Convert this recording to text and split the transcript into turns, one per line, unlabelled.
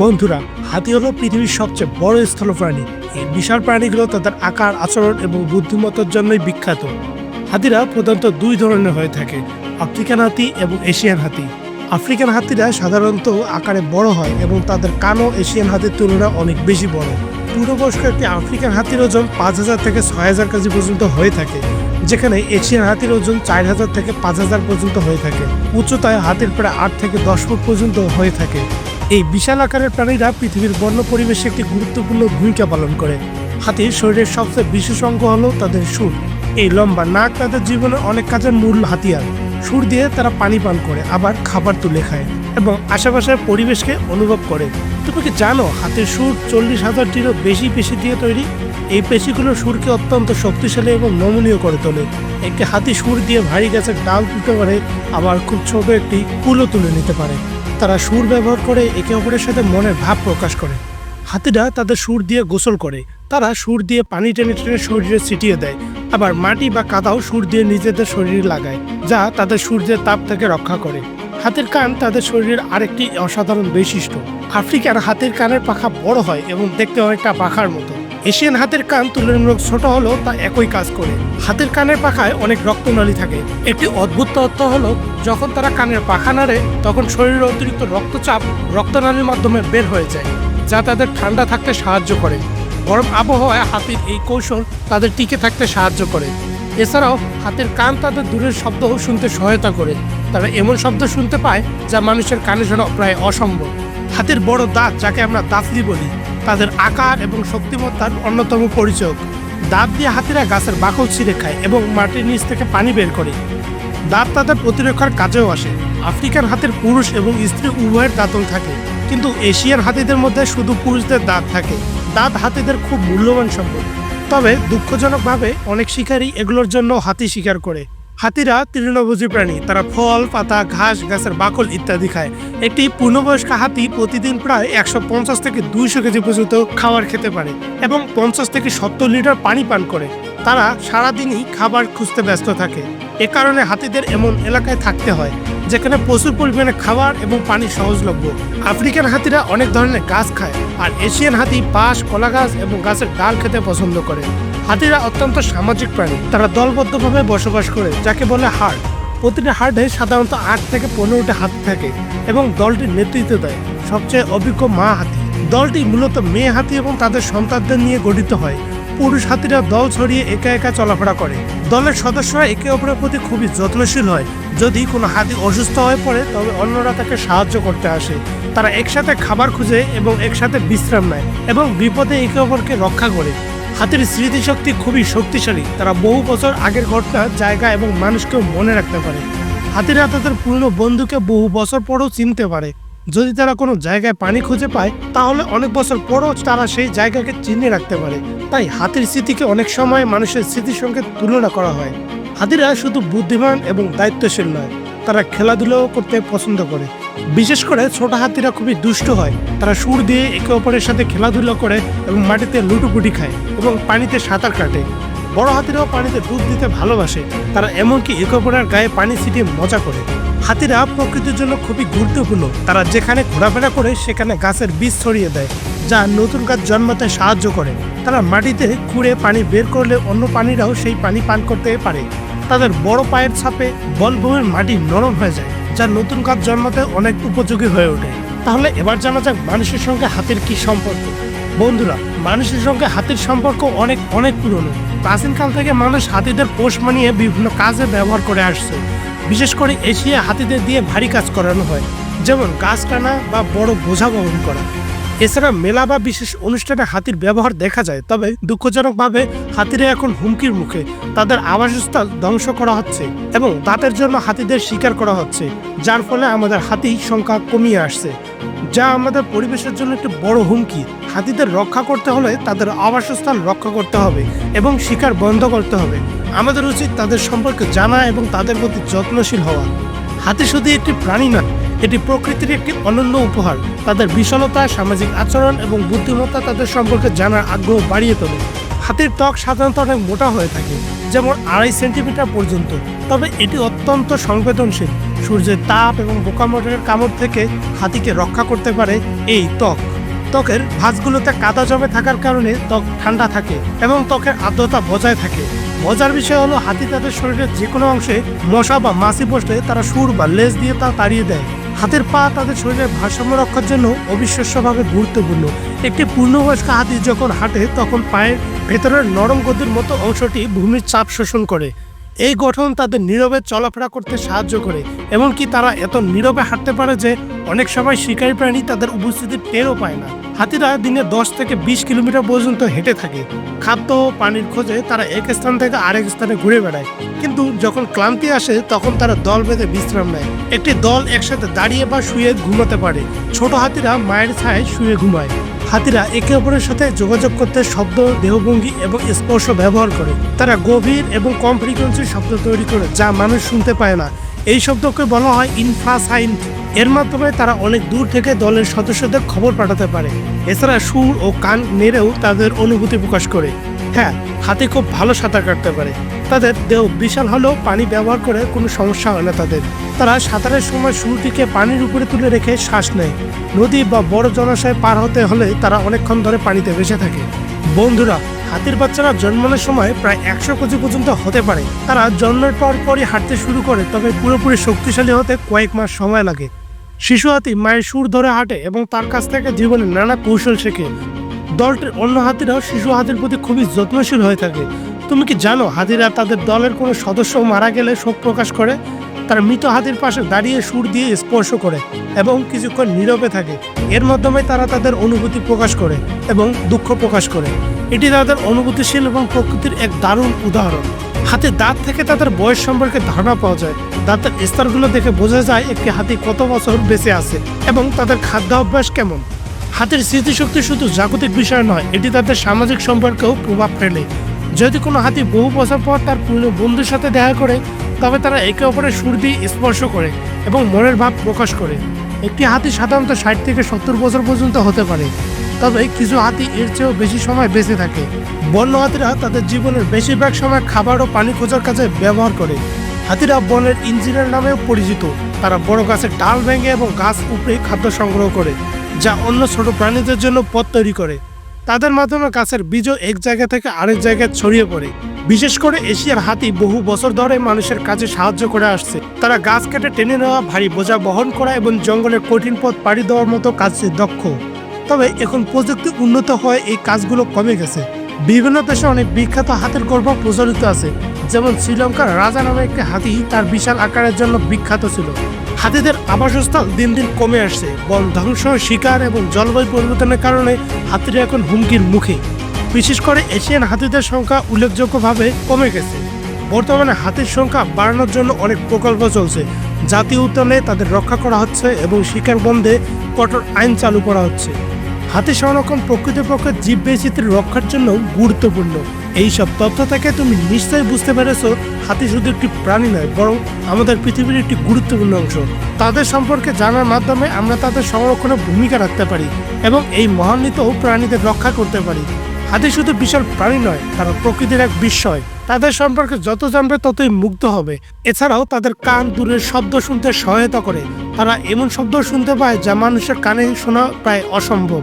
বন্ধুরা, হাতি হলো পৃথিবীর সবচেয়ে বড় স্থল প্রাণী এই বিশাল প্রাণীগুলো তাদের আকার, আচরণ এবং বুদ্ধিমত্তার জন্যই বিখ্যাত। হাতিরা প্রধানত দুই ধরনের হয়ে থাকে, আফ্রিকান হাতি এবং এশিয়ান হাতি। আফ্রিকান হাতিরা সাধারণত আকারে বড় হয় এবং তাদের কানও এশিয়ান হাতির তুলনায় অনেক বেশি বড়। পূর্ববয়স্ক একটি আফ্রিকান হাতির ওজন পাঁচ হাজার থেকে ছয় হাজার কেজি পর্যন্ত হয়ে থাকে, যেখানে এশিয়ান হাতির ওজন চার হাজার থেকে পাঁচ হাজার পর্যন্ত হয়ে থাকে। উচ্চতায় হাতির প্রায় আট থেকে দশ ফুট পর্যন্ত হয়ে থাকে। এই বিশাল আকারের প্রাণীরা পৃথিবীর বন্য পরিবেশে একটি গুরুত্বপূর্ণ ভূমিকা পালন করে। হাতির শরীরের সবচেয়ে বিশেষ অঙ্গ হলো তাদের সুর। এই লম্বা নাক তাদের জীবনে অনেক কাজের মূল হাতিয়ার। সুর দিয়ে তারা পানি পান করে, আবার খাবার তুলে খায় এবং আশেপাশের পরিবেশকে অনুভব করে। তুমি কি জানো হাতের সুর চল্লিশ হাজারটিরও বেশি পেশি দিয়ে তৈরি? এই পেশিগুলো সুরকে অত্যন্ত শক্তিশালী এবং নমনীয় করে তোলে। একটি হাতি সুর দিয়ে ভারী গাছের ডাল তুলতে পারে, আবার খুব ছোট একটি কুলো তুলে নিতে পারে। তারা সুর ব্যবহার করে একে অপরের সাথে মনের ভাব প্রকাশ করে। হাতিরা তাদের সুর দিয়ে গোসল করে। তারা সুর দিয়ে পানি টেনে টেনে শরীরে ছিটিয়ে দেয়। আবার মাটি বা কাদাও সুর দিয়ে নিজেদের শরীরে লাগায়, যা তাদের সূর্যের তাপ থেকে রক্ষা করে। হাতের কান তাদের শরীরের আরেকটি অসাধারণ বৈশিষ্ট্য। আফ্রিকার হাতের কানের পাখা বড় হয় এবং দেখতে অনেকটা পাখার মতো। এশিয়ান হাতের কান তুলনামূলক ছোট হলেও তা একই কাজ করে। হাতের কানের পাখায় অনেক রক্তনালী থাকে। একটি অদ্ভুত তথ্য হলো, যখন তারা কানের পাখা নাড়ে, তখন শরীরের অতিরিক্ত রক্তচাপ রক্তনালীর মাধ্যমে বের হয়ে যায়, যা তাদের ঠান্ডা থাকতে সাহায্য করে। গরম আবহাওয়ায় হাতির এই কৌশল তাদের টিকে থাকতে সাহায্য করে। এছাড়াও, হাতের কান তাদের দূরের শব্দও শুনতে সহায়তা করে। তারা এমন শব্দ শুনতে পায়, যা মানুষের কানে শোনা প্রায় অসম্ভব। হাতের বড় দাঁত, যাকে আমরা দাঁতলি বলি তাদের আকার এবং শক্তিমত্তার অন্যতম পরিচয়। দাঁত দিয়ে হাতিরা গাছের বাকল ছিঁড়ে খায় এবং মাটির নিচ থেকে পানি বের করে। দাঁত তাদের প্রতিরক্ষার কাজেও আসে। আফ্রিকান হাতের পুরুষ এবং স্ত্রী উভয়ের দাঁতন থাকে, কিন্তু এশিয়ান হাতিদের মধ্যে শুধু পুরুষদের দাঁত থাকে। দাঁত হাতিদের খুব মূল্যবান সম্পদ। তবে দুঃখজনকভাবে অনেক শিকারী এগুলোর জন্য হাতি শিকার করে। হাতিরা তৃণভোজী প্রাণী। তারা ফল, পাতা, ঘাস, গাছের বাকল ইত্যাদি খায়। একটি পূর্ণবয়স্ক হাতি প্রতিদিন প্রায় একশো পঞ্চাশ থেকে দুইশো কেজি পর্যন্ত খাবার খেতে পারে এবং পঞ্চাশ থেকে সত্তর লিটার পানি পান করে। তারা সারাদিনই খাবার খুঁজতে ব্যস্ত থাকে। এ কারণে হাতিদের এমন এলাকায় থাকতে হয়, যেখানে প্রচুর পরিমাণে খাবার এবং পানি সহজলভ্য। আফ্রিকান হাতিরা অনেক ধরনের গাছ খায়, আর এশিয়ান হাতি বাঁশ কলা গাছ এবং গাছের ডাল খেতে পছন্দ করে। হাতিরা অত্যন্ত সামাজিক প্রাণী। তারা দলবদ্ধভাবে বসবাস করে, যাকে বলে হার্ড প্রতিটি হার্ডে সাধারণত আট থেকে পনেরোটি হাতি থাকে এবং দলটির নেতৃত্ব দেয়। সবচেয়ে অভিজ্ঞ মা হাতি। দলটি মূলত মেয়ে হাতি এবং তাদের সন্তানদের নিয়ে গঠিত হয়। পুরুষ হাতিরা দল ছড়িয়ে একা একা চলাফেরা করে। দলের সদস্যরা একে অপরের প্রতি খুবই যত্নশীল হয়। যদি কোনো হাতি অসুস্থ হয়ে পড়ে, তবে অন্যরা তাকে সাহায্য করতে আসে। তারা একসাথে খাবার খুঁজে এবং একসাথে বিশ্রাম নেয় এবং বিপদে একে অপরকে রক্ষা করে। হাতির স্মৃতিশক্তি খুবই শক্তিশালী। তারা বহু বছর আগের ঘটনা, জায়গা এবং মানুষকেও মনে রাখতে পারে। হাতিরা তাদের পুরনো বন্ধুকে বহু বছর পরেও চিনতে পারে। যদি তারা কোনো জায়গায় পানি খুঁজে পায়, তাহলে অনেক বছর পরও তারা সেই জায়গাকে চিনে রাখতে পারে। তাই হাতির স্মৃতিকে অনেক সময় মানুষের স্মৃতির সঙ্গে তুলনা করা হয়। হাতিরা শুধু বুদ্ধিমান এবং দায়িত্বশীল নয়, তারা খেলাধুলাও করতে পছন্দ করে। বিশেষ করে ছোট হাতিরা খুবই দুষ্ট হয়। তারা সুর দিয়ে একে অপরের সাথে খেলাধুলা করে এবং মাটিতে লুটুপুটি খায় এবং পানিতে সাঁতার কাটে। বড় হাতিরাও পানিতে ডুব দিতে ভালোবাসে। তারা এমনকি একে অপরের গায়ে পানি ছিটিয়ে মজা করে। হাতিরা প্রকৃতির জন্য খুবই গুরুত্বপূর্ণ। তারা যেখানে ঘোরাফেরা করে সেখানে গাছের বীজ ছড়িয়ে দেয়, যা নতুন গাছ জন্মাতে সাহায্য করে। তারা মাটিতে খুঁড়ে পানি বের করলে অন্য পানিরাও সেই পানি পান করতে পারে। তাদের বড় পায়ের ছাপে বলভূমির মাটি নরম হয়ে যায়, যা নতুন গাছ জন্মাতে অনেক উপযোগী হয়ে ওঠে। তাহলে এবার জানা যাক মানুষের সঙ্গে হাতির কি সম্পর্ক। বন্ধুরা, মানুষের সঙ্গে হাতির সম্পর্ক অনেক অনেক পুরনো। প্রাচীনকাল থেকে মানুষ হাতিদের পোষ মানিয়ে বিভিন্ন কাজে ব্যবহার করে আসছে। বিশেষ করে এশিয়া হাতিদের দিয়ে ভারী কাজ করানো হয়, যেমন গাছ টানা বা বড় বোঝা বহন করা। এছাড়া মেলা বা বিশেষ অনুষ্ঠানে হাতির ব্যবহার দেখা যায়, তবে দুঃখজনকভাবে হাতিরা এখন হুমকির মুখে। তাদের আবাসস্থল ধ্বংস করা হচ্ছে এবং দাঁতের জন্য হাতিদের শিকার করা হচ্ছে, যার ফলে আমাদের হাতি সংখ্যা কমিয়ে আসছে। যা আমাদের পরিবেশের জন্য একটি বড় হুমকি। হাতিদের রক্ষা করতে হলে তাদের আবাসস্থল রক্ষা করতে হবে এবং শিকার বন্ধ করতে হবে। আমাদের উচিত তাদের সম্পর্কে জানা এবং তাদের প্রতি যত্নশীল হওয়া। হাতি শুধু একটি প্রাণী নয় এটি প্রকৃতির একটি অনন্য উপহার। তাদের বিশালতা, সামাজিক আচরণ এবং বুদ্ধিমত্তা তাদের সম্পর্কে জানার আগ্রহ বাড়িয়ে তোলে। হাতির ত্বক সাধারণত অনেক মোটা হয়ে থাকে, যেমন আড়াই সেন্টিমিটার পর্যন্ত। তবে এটি অত্যন্ত সংবেদনশীল। সূর্যের তাপ এবং পোকামাকড়ের কামড় থেকে হাতিকে রক্ষা করতে পারে এই ত্বক। ত্বকের ভাঁজগুলোতে কাদা জমে থাকার কারণে ত্বক ঠান্ডা থাকে এবং ত্বকের আর্দ্রতা বজায় থাকে। মজার বিষয় হলো, হাতি তাদের শরীরের যে কোনো অংশে মশা বা মাছি বসলে তারা সুর বা লেজ দিয়ে তা তাড়িয়ে দেয়। হাতের পা তাদের শরীরের ভারসাম্য রক্ষার জন্য অবিশ্বাস্যভাবে গুরুত্বপূর্ণ। একটি পূর্ণবয়স্ক হাতি যখন হাঁটে, তখন পায়ের ভেতরের নরম গদির মতো অংশটি ভূমির চাপ শোষণ করে। এই গঠন তাদের নীরবে চলাফেরা করতে সাহায্য করে, এমনকি তারা এত নীরবে হাঁটতে পারে যে অনেক সময় শিকারী প্রাণী তাদের উপস্থিতি টেরও পায় না। হাতিরা দিনে দশ থেকে বিশ কিলোমিটার পর্যন্ত হেঁটে থাকে। খাদ্য ও পানির খোঁজে তারা এক স্থান থেকে আরেক স্থানে ঘুরে বেড়ায়। কিন্তু যখন ক্লান্তি আসে, তখন তারা দল বেঁধে বিশ্রাম নেয়। একটি দল একসাথে দাঁড়িয়ে বা শুয়ে ঘুমাতে পারে। ছোট হাতিরা মায়ের ছায় শুয়ে ঘুমায়। হাতিরা একে অপরের সাথে যোগাযোগ করতে শব্দ, দেহভঙ্গি এবং স্পর্শ ব্যবহার করে। তারা গভীর এবং কম ফ্রিকোয়েন্সির শব্দ তৈরি করে, যা মানুষ শুনতে পায় না। এই শব্দকে বলা হয় ইনফ্রাসাইন্ট এর মাধ্যমে তারা অনেক দূর থেকে দলের সদস্যদের খবর পাঠাতে পারে। এছাড়া সুর ও কান নেড়েও তাদের অনুভূতি প্রকাশ করে। হ্যাঁ হাতি খুব ভালো সাঁতার কাটতে পারে। তাদের দেহ বিশাল হলেও পানি ব্যবহার করে কোনো সমস্যা হয় না তাদের। তারা সাঁতারের সময় শুরুটিকে পানির উপরে তুলে রেখে শ্বাস নেয়। নদী বা বড় জলাশয়ে পার হতে হলে তারা অনেকক্ষণ ধরে পানিতে ভেসে থাকে। বন্ধুরা হাতির বাচ্চারা জন্মানোর সময় প্রায় একশো কেজি পর্যন্ত হতে পারে। তারা জন্মের পর পরই হাঁটতে শুরু করে, তবে পুরোপুরি শক্তিশালী হতে কয়েক মাস সময় লাগে। শিশু হাতি মায়ের সুর ধরে হাঁটে এবং তার কাছ থেকে জীবনে নানা কৌশল শেখে। দলটির অন্য হাতিরাও শিশু হাতির প্রতি খুবই যত্নশীল হয়ে থাকে। তুমি কি জানো হাতিরা তাদের দলের কোনো সদস্য মারা গেলে শোক প্রকাশ করে? তারা মৃত হাতির পাশে দাঁড়িয়ে সুর দিয়ে স্পর্শ করে এবং কিছুক্ষণ নীরবে থাকে। এর মাধ্যমে তারা তাদের অনুভূতি প্রকাশ করে এবং দুঃখ প্রকাশ করে। এটি তাদের অনুভূতিশীল এবং প্রকৃতির এক দারুণ উদাহরণ। হাতে দাঁত থেকে তাদের বয়স সম্পর্কে ধারণা পাওয়া যায়। দাঁতের স্তরগুলো দেখে বোঝা যায় একটি হাতি কত বছর বেঁচে আছে এবং তাদের খাদ্যাভ্যাস কেমন। হাতের স্মৃতিশক্তি শুধু জাগতিক বিষয় নয়, এটি তাদের সামাজিক সম্পর্কেও প্রভাব ফেলে। যদি কোনো হাতি বহু বছর পর তার পুরনো বন্ধুর সাথে দেখা করে, তবে তারা একে অপরের সুর দিয়ে স্পর্শ করে এবং মনের ভাব প্রকাশ করে। একটি হাতি সাধারণত ষাট থেকে সত্তর বছর পর্যন্ত হতে পারে, তবে কিছু হাতি এর চেয়েও বেশি সময় বেঁচে থাকে। বন্য হাতিরা তাদের জীবনের বেশিরভাগ সময় খাবার ও পানি খোঁজার কাজে ব্যবহার করে। হাতিরা বনের ইঞ্জিনিয়ার নামেও পরিচিত। তারা বড় গাছের ডাল ভেঙে এবং গাছ উপড়ে খাদ্য সংগ্রহ করে, যা অন্য ছোট প্রাণীদের জন্য পথ তৈরি করে। তাদের মাধ্যমে গাছের বীজও এক জায়গা থেকে আরেক জায়গায় ছড়িয়ে পড়ে। বিশেষ করে এশিয়ার হাতি বহু বছর ধরে মানুষের কাজে সাহায্য করে আসছে। তারা গাছ কেটে টেনে নেওয়া, ভারী বোঝা বহন করা এবং জঙ্গলের কঠিন পথ পাড়ি দেওয়ার মতো কাজে দক্ষ। তবে এখন প্রযুক্তি উন্নত হয়ে এই কাজগুলো কমে গেছে। বিভিন্ন দেশে অনেক বিখ্যাত হাতের গল্প প্রচলিত আছে। যেমন শ্রীলঙ্কার রাজা নামে একটি হাতি তার বিশাল আকারের জন্য বিখ্যাত ছিল। হাতিদের আবাসস্থল দিন দিন কমে আসছে। বন ধ্বংস শিকার এবং জলবায়ু পরিবর্তনের কারণে হাতিরা এখন হুমকির মুখে। বিশেষ করে এশিয়ান হাতিদের সংখ্যা উল্লেখযোগ্যভাবে কমে গেছে। বর্তমানে হাতির সংখ্যা বাড়ানোর জন্য অনেক প্রকল্প চলছে। জাতীয় উদ্যানে তাদের রক্ষা করা হচ্ছে এবং শিকার বন্ধে কঠোর আইন চালু করা হচ্ছে। হাতি সংরক্ষণ প্রকৃতপক্ষে জীব বৈচিত্র্য রক্ষার জন্য গুরুত্বপূর্ণ। এই সব তথ্য থেকে তুমি নিশ্চয়ই বুঝতে পেরেছ, হাতি শুধু একটি প্রাণী নয়, বরং আমাদের পৃথিবীর একটি গুরুত্বপূর্ণ অংশ। তাদের সম্পর্কে জানার মাধ্যমে আমরা তাদের সংরক্ষণে ভূমিকা রাখতে পারি এবং এই মহান্বিত প্রাণীদের রক্ষা করতে পারি। হাতি শুধু বিশাল প্রাণী নয়, তারা প্রকৃতির এক বিস্ময়। তাদের সম্পর্কে যত জানবে ততই মুগ্ধ হবে। এছাড়াও তাদের কান দূরের শব্দ শুনতে সহায়তা করে। তারা এমন শব্দ শুনতে পায় যা মানুষের কানে শোনা প্রায় অসম্ভব।